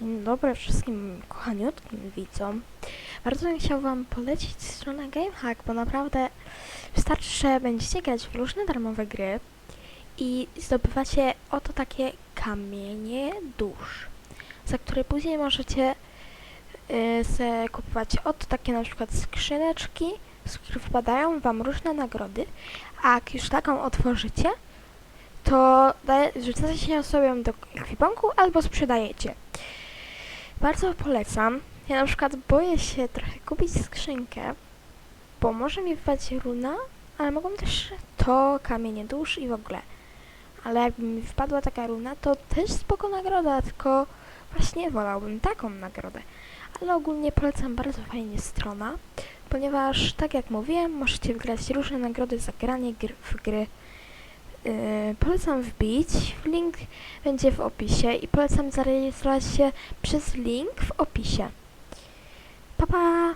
Dzień dobry wszystkim kochaniutkim widzom. Bardzo bym chciał wam polecić stronę GameHack, bo naprawdę wystarczy, że będziecie grać w różne darmowe gry i zdobywacie oto takie kamienie dusz, za które później możecie y, se kupować oto takie na przykład skrzyneczki, z których wpadają wam różne nagrody, a jak już taką otworzycie, to rzucacie się sobie do ekwipunku albo sprzedajecie. Bardzo polecam. Ja na przykład boję się trochę kupić skrzynkę, bo może mi wypaść runa, ale mogą też to, kamienie dusz i w ogóle. Ale jakby mi wpadła taka runa, to też spoko nagroda, tylko właśnie wolałbym taką nagrodę. Ale ogólnie polecam bardzo fajnie strona, ponieważ tak jak mówiłem, możecie wygrać różne nagrody za granie gr w gry. Yy, polecam wbić, link będzie w opisie i polecam zarejestrować się przez link w opisie. Pa pa!